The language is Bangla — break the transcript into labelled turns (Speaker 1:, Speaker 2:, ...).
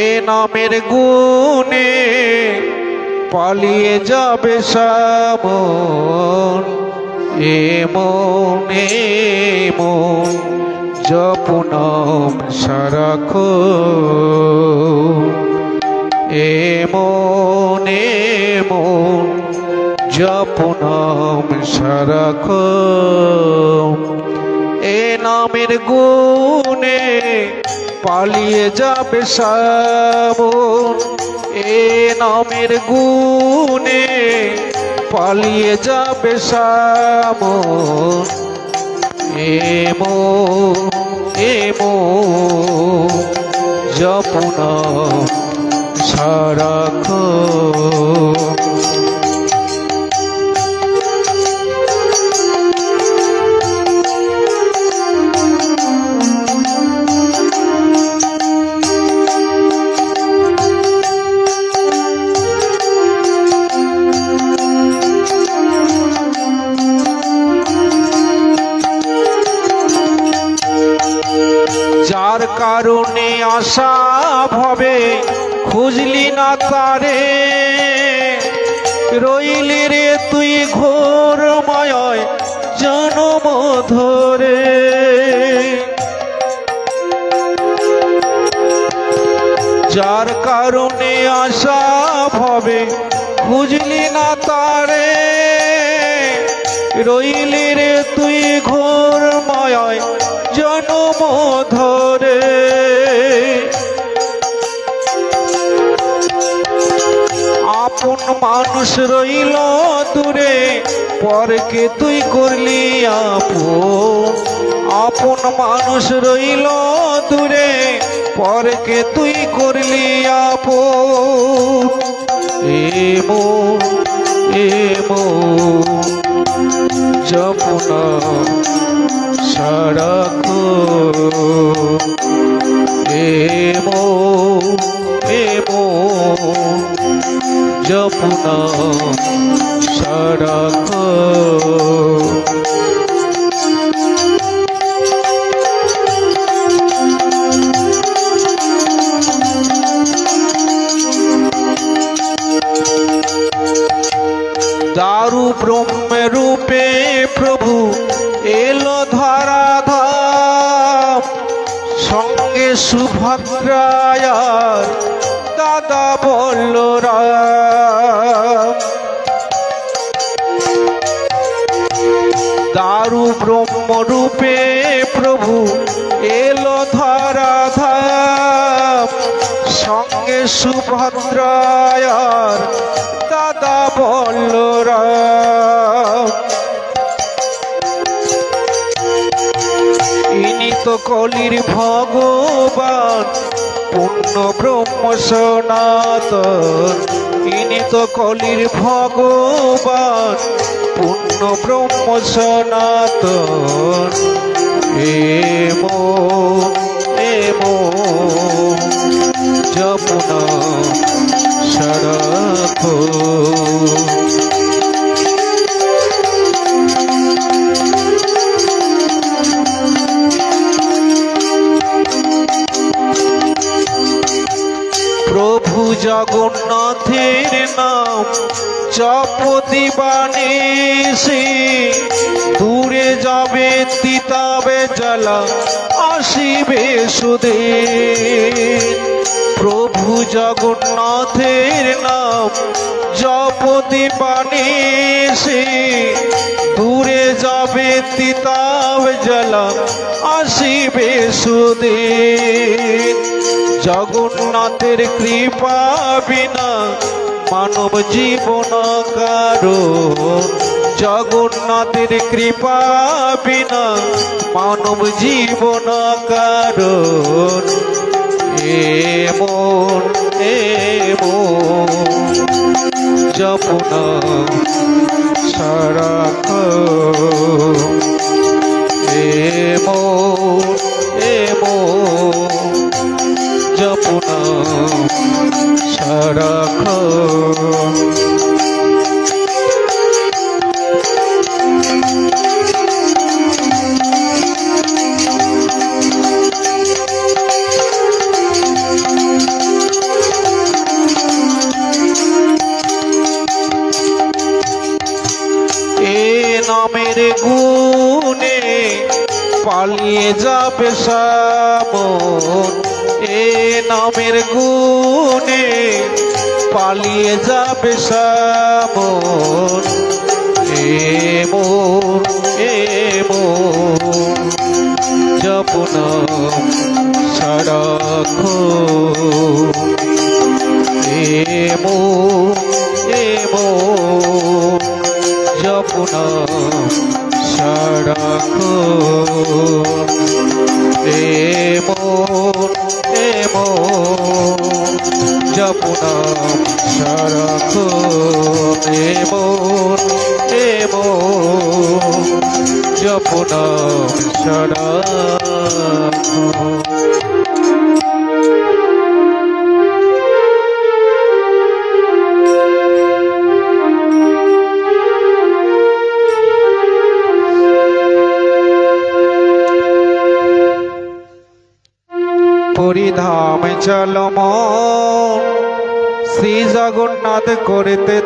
Speaker 1: এ নামের গুণে পালিয়ে যাবে সামন। এ মন মন জপুনম সারাখ এ মন মন জপুনম সারাখ এ নামের গুণে পালিয়ে যাবে সাবন এ নামের গুণে পালিয়ে যাবে সাবন। এমো এমো জপন সারাখ কারণে আশা ভবে, খুঁজলি না তারে। রইলি রে তুই ঘোর মায় জনম ধরে যার কারণে আশা ভবে, খুঁজলি না তারে। রইলি রে তুই ঘোর মায় জনম ধরে আপন মানুষ রইল দূরে, পরকে তুই করলি আপন। আপন মানুষ রইল দূরে, পরকে তুই করলি আপন। এমো এমো জপনা সড়ক এমো এমো জপনা সড়ক দারু ব্রহ্ম রূপে প্রভু। এলো ধরা ধাম সঙ্গে সুভদ্রায়ার দাদা বলল দারু ব্রহ্ম রূপে প্রভু, এলো ধরা ধাম সঙ্গে সুভদ্রায়ার দাদা বলল ইনি তো কলির ভগবান, পূর্ণ ব্রহ্ম সনাতন। ইনি তো কলির ভগবান, পূর্ণ ব্রহ্ম সনাতন। এমো এমো যমুনা। প্রভু জগন্নাথের নাম জপ দিবানেশে দূরে যাবে তিতাবে জ্বালা, আসিবে সুদে প্রভু জগন্নাথের নাম জপ দিবানেশে দূরে যাবে তিতাব জ্বালা, আসিবে সুদে জগন্নাথের কৃপা বিনা মানব জীবন কারও। জগন্নাথের কৃপা বিনা মানব জীবন কারও। এমন এমন যমুনা সারাখ যপন সারাক্ষণ। নামের গুণে পালিয়ে যাবে সাবন এ নামের গুণে পালিয়ে যাবে সামন এ মোর এ মোর জপন সড়ক এ মোর জপন সারাখো এ মোর এ মোর জপন সারাখো পরিধাম চলম শ্রী জগন্নাথ করিতে